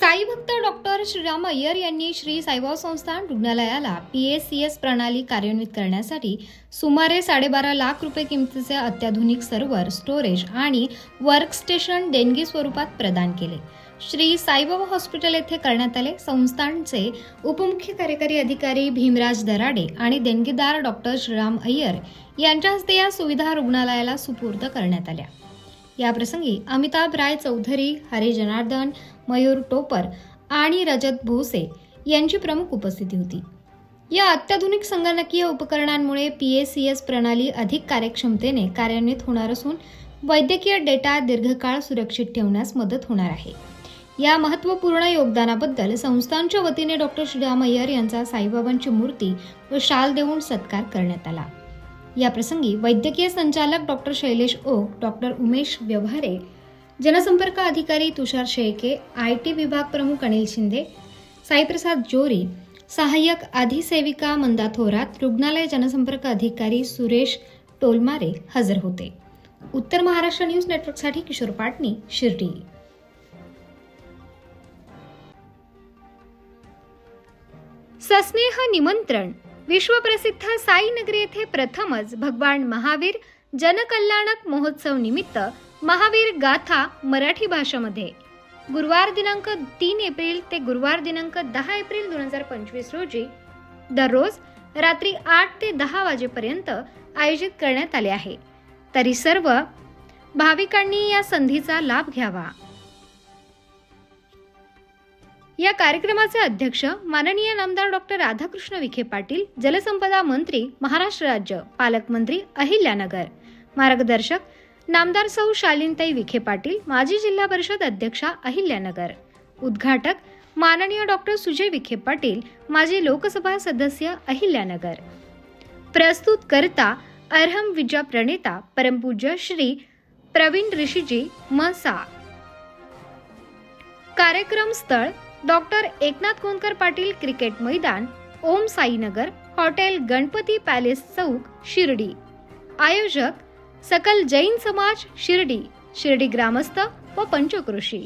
साई भक्त डॉक्टर श्रीराम अय्यर यांनी श्री साईबाबा संस्थान रुग्णालयाला पी एस सी एस प्रणाली कार्यान्वित करण्यासाठी सुमारे साडेबारा लाख रुपये किमतीचे अत्याधुनिक सर्व्हर स्टोरेज आणि वर्कस्टेशन देणगी स्वरूपात प्रदान केले. श्री साईबाबा हॉस्पिटल येथे करण्यात आले. संस्थानचे उपमुख्य कार्यकारी अधिकारी भीमराज दराडे आणि देणगीदार डॉक्टर श्रीराम अय्यर यांच्या हस्ते या सुविधा रुग्णालयाला सुपूर्द करण्यात आल्या. याप्रसंगी अमिताभ राय चौधरी हरे जनार्दन मयूर टोपर आणि रजत भोसे यांची प्रमुख उपस्थिती होती. या अत्याधुनिक संगणकीय उपकरणांमुळे पी एस सी एस प्रणाली अधिक कार्यक्षमतेने कार्यान्वित होणार असून वैद्यकीय डेटा दीर्घकाळ सुरक्षित ठेवण्यास मदत होणार आहे. या महत्त्वपूर्ण योगदानाबद्दल संस्थांच्या वतीने डॉक्टर श्रीराम अय्यर यांचा साईबाबांची मूर्ती व शाल देऊन सत्कार करण्यात आला. या प्रसंगी वैद्यकीय संचालक डॉक्टर शैलेश ओक डॉक्टर उमेश व्यवहारे जनसंपर्क अधिकारी तुषार शेळके आय टी विभाग प्रमुख अनिल शिंदे साईप्रसाद जोरी सहाय्यक अधिसेविका मंदा थोरात रुग्णालय जनसंपर्क अधिकारी सुरेश टोलमारे हजर होते. उत्तर महाराष्ट्र न्यूज नेटवर्कसाठी किशोर पाटणी शिर्डी. सस्नेह निमंत्रण. विश्वप्रसिद्ध साईनगरी येथे प्रथमच भगवान महावीर जनकल्याणक महोत्सव निमित्त महावीर गाथा मराठी भाषेमध्ये. गुरुवार दिनांक तीन एप्रिल ते गुरुवार दिनांक दहा एप्रिल दोन हजार पंचवीस रोजी दररोज रात्री आठ ते दहा वाजेपर्यंत आयोजित करण्यात आले आहे. तरी सर्व भाविकांनी या संधीचा लाभ घ्यावा. या कार्यक्रमाचे अध्यक्ष माननीय नामदार डॉक्टर राधाकृष्ण विखे पाटील जलसंपदा मंत्री महाराष्ट्र राज्य पालकमंत्री अहिल्यानगर मार्गदर्शक नामदार सौ शालिनताई विखे पाटील माजी जिल्हा परिषद अध्यक्षा अहिल्यानगर. उद्घाटक माननीय डॉक्टर सुजय विखे पाटील माजी लोकसभा सदस्य अहिल्यानगर. प्रस्तुत करता अर्हम विजा प्रणेता परमपूज्य श्री प्रवीण ऋषीजी मसा कार्यक्रम स्थळ डॉक्टर एकनाथ कोणकर पाटील क्रिकेट मैदान ओम साईनगर हॉटेल गणपती पॅलेस चौक शिर्डी. आयोजक सकल जैन समाज शिर्डी शिर्डी ग्रामस्थ व पंचकृषी.